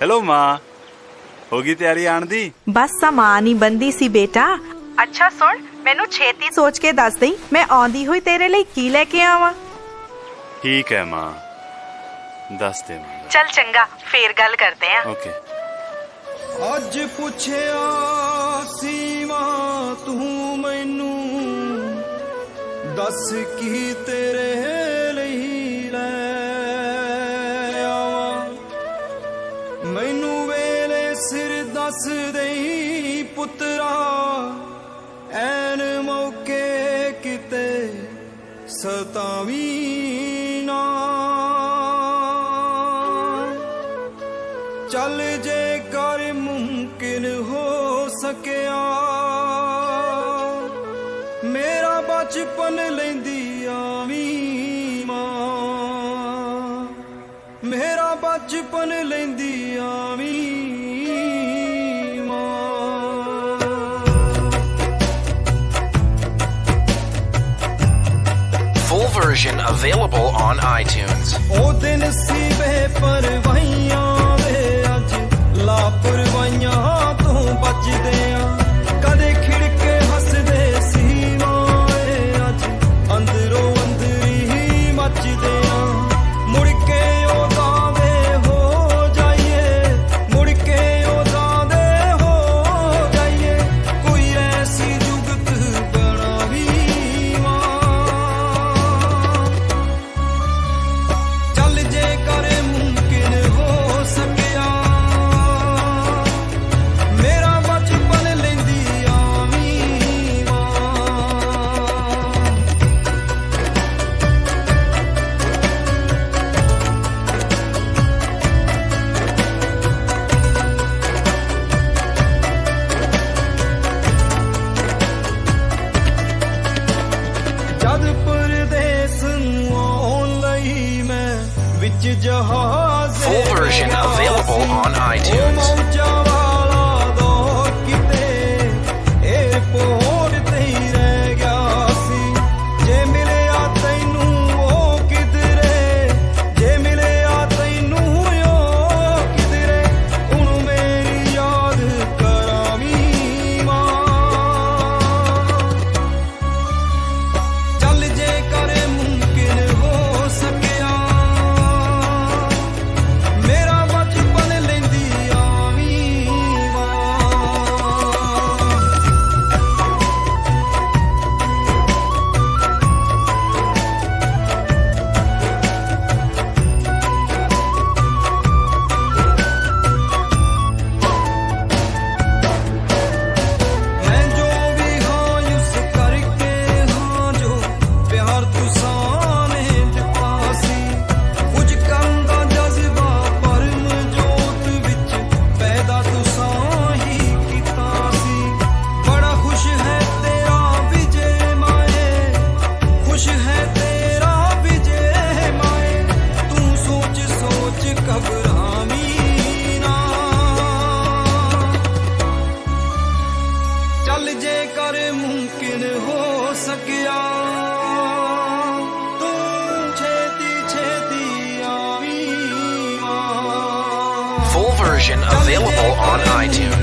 Hello ਮਾਂ ਹੋ ਗਈ ਤਿਆਰੀ ਆਣ ਦੀ? ਬਸ ਸਮਾਨ ਹੀ ਬੰਦੀ ਸੀ ਬੇਟਾ। ਅੱਛਾ ਸੁਣ ਮੈਨੂੰ ਛੇਤੀ ਸੋਚ ਕੇ ਦੱਸ ਦੇਈ ਮੈਂ ਆਉਂਦੀ ਹੋਈ ਤੇਰੇ ਲਈ ਕੀ ਲੈ ਕੇ ਆਵਾਂ? ਠੀਕ ਹੈ ਮਾਂ। ਦੱਸ ਦੇ ਮਾਂ ਚਲ ਚੰਗਾ ਫੇਰ ਗੱਲ ਕਰਦੇ ਆਂ। ਓਕੇ ਅੱਜ ਪੁੱਛਿਆ ਸੀਵਾ ਤੂੰ ਮੈਨੂੰ ਦੱਸ ਕੀ ਤੇਰੇ ਸਤਾਵੀਨਾ ਚੱਲ ਜੇ ਮੁਮਕਿਨ ਹੋ ਸਕਿਆ ਮੇਰਾ ਬਚਪਨ ਲੈਂਦੀ ਆਵੀਂ ਮੇਰਾ ਬਚਪਨ ਲੈਂਦੀ ਆਵੀਂ version available on iTunes. Full version available on version available on iTunes.